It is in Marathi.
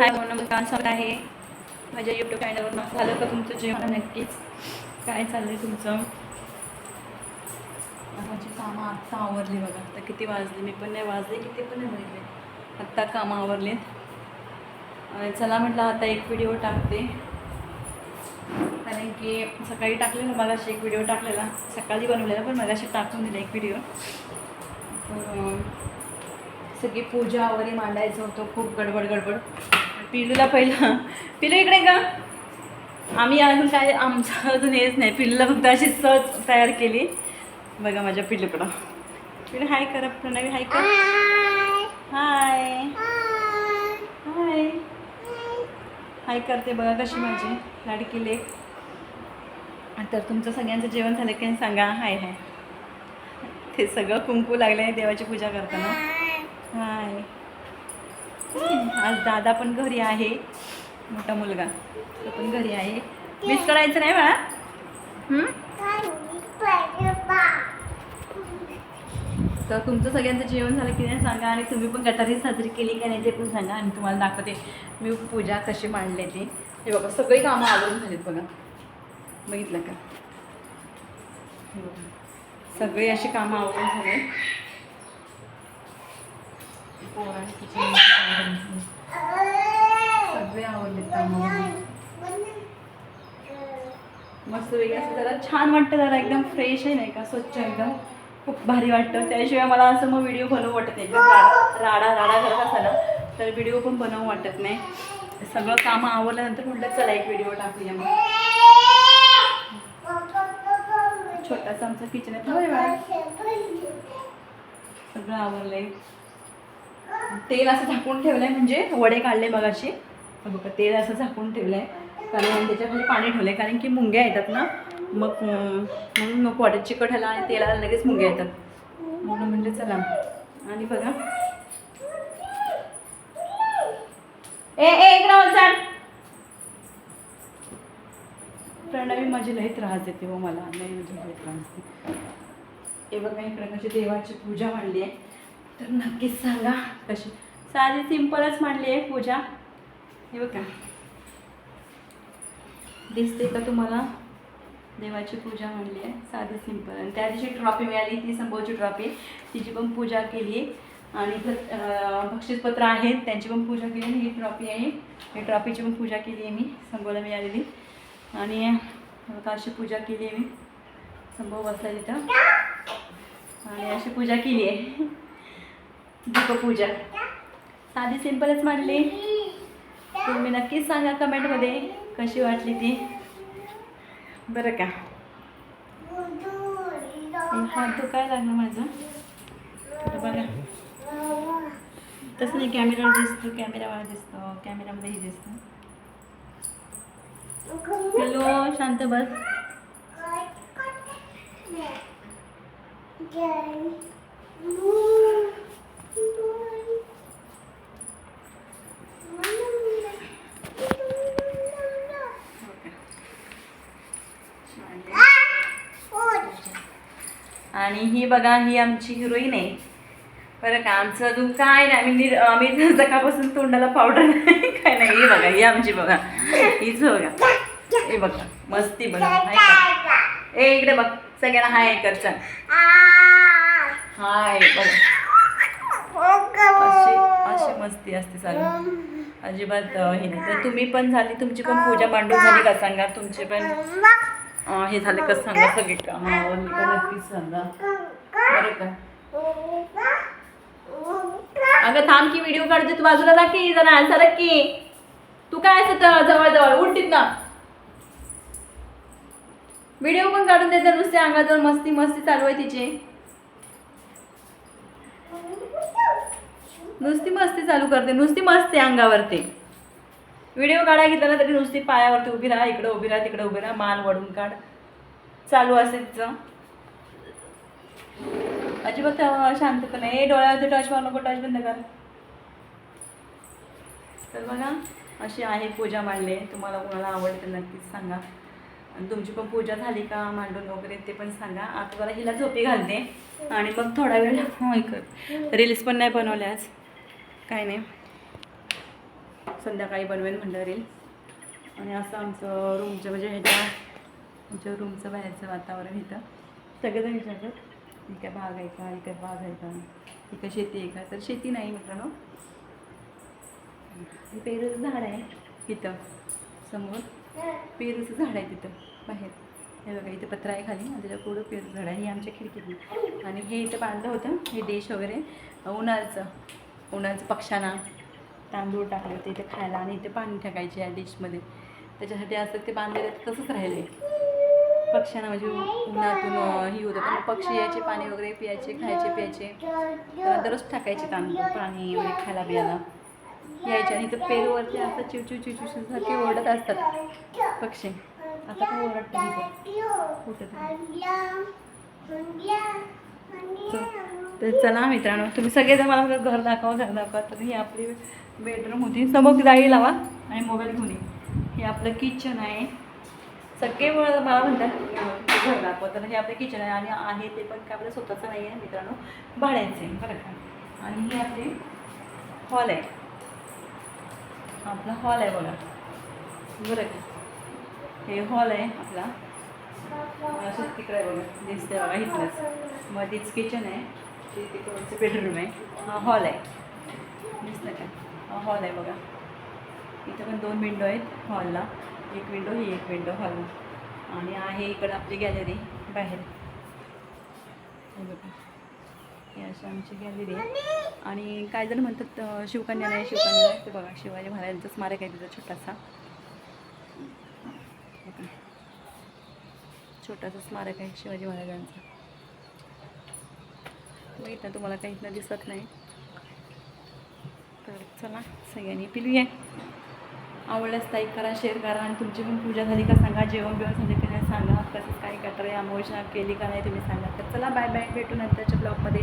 हाय हो नमस्कार स्वागत आहे. माझ्या यूट्यूब चॅनलवर झालं का तुमचं जेवण नक्कीच. काय चाललं आहे तुमचं? माझी कामं आत्ता आवरली बघा. आता किती वाजले? मी पण नाही वाजले किती पण नाही वाजले. आत्ता कामं आवरलेत. चला म्हटलं आता एक व्हिडिओ टाकते. कारण की सकाळी टाकले ना मला एक व्हिडिओ टाकलेला. सकाळी बनवलेला पण मला टाकून दिला एक व्हिडिओ तर सगळी पूजा वगैरे मांडायचं होतं. खूप गडबड गडबड. पिलूला पहिलं. पिलू इकडे का आम्ही अजून काय आमचं अजून हेच नाही. पिल्लूला फक्त अशी सहज तयार केली. बघा माझ्या पिल्लूकडं. पिलू हाय करा प्रणवी हाय कर. हाय हाय हाय करते बघा कशी माझी. लाडकी लेक. तर तुमचं सगळ्यांचं जेवण झालं की सांगा. हाय हाय ते सगळं कुंकू लागलं आहे देवाची पूजा करताना. हाय आज दादा पण घरी आहे. मोठा मुलगा. तो पण घरी आहे. मिस करायचं नाही बाळा. तर तुमचं सगळ्यांचं जेवण झालं की नाही सांगा आणि तुम्ही पण गटारी साजरी केली की नाही ते पण सांगा आणि तुम्हाला दाखवते मी पूजा कशी मांडली ती. हे बघा सगळी कामं आवडून झालीत बघा. बघितलं का? सगळी अशी कामं आवडून झाली. पोरांची सगळे आवडले मस्त वेगळी असं जरा छान वाटतं जरा एकदम फ्रेश आहे नाही का? स्वच्छ एकदम. खूप भारी वाटतं. त्याशिवाय मला असं मग व्हिडिओ बनवू वाटत नाही. एकदम राडा राडा राडा करत असाला तर व्हिडिओ पण बनवू वाटत नाही. सगळं कामं आवडल्यानंतर म्हटलं चला एक व्हिडिओ टाकूया मग. छोटासा आमचं किचन आहे. होय बाळा. सगळं आवडलंय तेल असं झाकून ठेवलं आहे म्हणजे वडे काढले मगाशी. बघा तेल असं झाकून ठेवलं आहे कारण त्याच्यामध्ये पाणी ठेवलं आहे कारण की मुंग्या येतात ना. मग म्हणून नको वाटत चिकट ह्याला आणि तेलाला लगेच मुंग्या येतात. म्हणून म्हणजे चला. आणि बघा. ए एक चाल प्रणवी माझी लईत त्रास देते हो मला. लई म्हणजे लईत त्रास देते. हे बघा इकडे कशी देवाची पूजा मांडली आहे. तर नक्कीच सांगा. कशी? साधी सिंपलच मांडली आहे पूजा. हे बघा. दिसते का तुम्हाला? देवाची पूजा म्हणली आहे. साधी सिंपल आणि त्या दिवशी ट्रॉफी मिळाली ती संभवची ट्रॉफी तिची पण पूजा केली. आणि इथं, बक्षीसपत्र आहेत त्यांची पण पूजा केली आणि ही ट्रॉफी आहे. ही ट्रॉफीची पण पूजा केली आहे मी. संभवला मिळालेली. आणि अशी पूजा केली आहे मी. संभव बसला तिथं. आणि अशी पूजा केली आहे. दीपपूजा. साधी सिंपलच मांडली. तुम्ही नक्कीच सांगा कमेंटमध्ये कशी वाटली ती. बरं का. हे हात दुखायला लागलं माझं? बघा. तसं नाही कॅमेरावर दिसतो कॅमेरावर दिसतो कॅमेरामध्येही दिसतो. हॅलो शांत बस. आणि ही बघा ही आमची हिरोईन आहे. बरं का आमचं अजून काय नाही. आम्ही निर आम्ही सकाळपासून तोंडाला पावडर नाही काय नाही. ही बघा ही आमची बघा. हीच बघा. हे बघा मस्ती बघा का? ए इकडे बघ सगळ्यांना हाय कर चल. हाय बघा. अशी अशी मस्ती असते चालू अजिबात हे नाही. तर तुम्ही पण झाली तुमची पण पूजा मांडून झाली का सांगा? तुमचे पण हे झाले का सांगा सगळे काम आवडली का नक्कीच सांगा. बरं का? अगं थांब की व्हिडिओ काढते. तू बाजूला जा की जरा आन्सर की. तू काय असं जवळजवळ जवळ जवळ उलटीत ना व्हिडिओ पण काढून देते नुसते अंगाजवळ मस्ती मस्ती चालू आहे तिची. नुसती मस्ती चालू करते नुसती मस्ती अंगावरती. व्हिडिओ काढा घेतला ना तरी नुसती पायावरती उभी राहा इकडं उभी राहा तिकडं उभी राहा मान वडून काढ. चालू असेल तिचं. अजिबात अं, शांतपणे हे डोळ्यावरती टच मार नको टच बंद कर. तर बघा अशी आहे पूजा मांडले. तुम्हाला कोणाला आवडते नक्कीच सांगा. आणि तुमची पण पूजा झाली का मांडून वगैरे ते पण सांगा. आता जरा हिला झोपी घालते. आणि मग थोडा वेळ हो कर. रील्स पण नाही बनवल्या आज. काय नाही. संध्याकाळी बनवेन म्हणलं रील. आणि असं आमचं रूमचं म्हणजे ह्याच्या आमच्या रूमचं बाहेरचं वातावरण इथं. सगळेजण विचारतात इकडे बाग आहे का? इकडे बाग आहे का? इकडे शेती आहे का? तर शेती नाही मित्रांनो. पेरूचं झाड आहे इथं. समोर पेरूचं झाड आहे तिथं बाहेर. हे बघा इथं पत्र आहे खाली. आणि त्याच्या पुढं पेरूचं झाड आहे. हे आमच्या खिडकीतली. आणि हे इथं बांधलं होतं. हे डिश वगैरे. उन्हाळचं. उन्हाळचं पक्ष्यांना तांदूळ टाकले होते इथे खायला आणि इथे पाणी टाकायचे या डिशमध्ये. त्याच्यासाठी असं ते बांधलेलं तसंच राहिले पक्ष्यांना म्हणजे उन्हातून ही होतं. पण पक्षी यायचे पाणी वगैरे पियायचे खायचे प्यायचे. दररोज टाकायचे तांदूळ पाणी वगैरे खायला बियाला यायचे आणि इथं पेरूवरती असं चिवचिव चिवचिव सारखे ओरडत असतात पक्षी. आता काय ओरडतं इथं? कुठं तर चला मित्रांनो तुम्ही सगळेजण मला घर दाखवा घर दाखवा. तर ही आपली बेडरूम होती. समोर जाळी लावा आणि मोबाईल घेऊन हे आपलं किचन आहे. सगळे मला म्हणतात घर दाखवा. तर हे आपलं किचन आहे आणि आहे ते पण काय आपलं स्वतःचं नाही आहे मित्रांनो. भाड्याचं आहे बरं का? आणि हे आपले हॉल आहे. आपला हॉल आहे बघा. बरं का? हे हॉल आहे आपला. असंच तिकडे बघा. दिसते बघा इथलंच. मध्येच किचन आहे. तिकडचं बेडरूम आहे हा हॉल आहे दिसलं का हा हॉल आहे बघा इथं पण दोन विंडो आहेत हॉलला एक विंडो ही एक विंडो हॉलला आणि आहे इकडं आपली गॅलरी बाहेर हे बघा ही अशी आमची गॅलरी आहे आणि काय जण म्हणतात शिवकन्या नाही शिवकन्या नाही ते बघा शिवाजी महाराजांचं स्मारक आहे तिथं छोटासा छोटासा स्मारक आहे शिवाजी महाराजांचं मग इथं तुम्हाला काही इथनं दिसत नाही. तर चला सगळ्यांनी आहे आवडल्यास लाईक करा शेअर करा आणि तुमची पण पूजा झाली का सांगा जेवण बिवण झाले की नाही सांगा कसं काय कटर आहे अमावस्या केली का नाही तुम्ही सांगा. तर चला बाय बाय भेटू नंतरच्या ब्लॉगमध्ये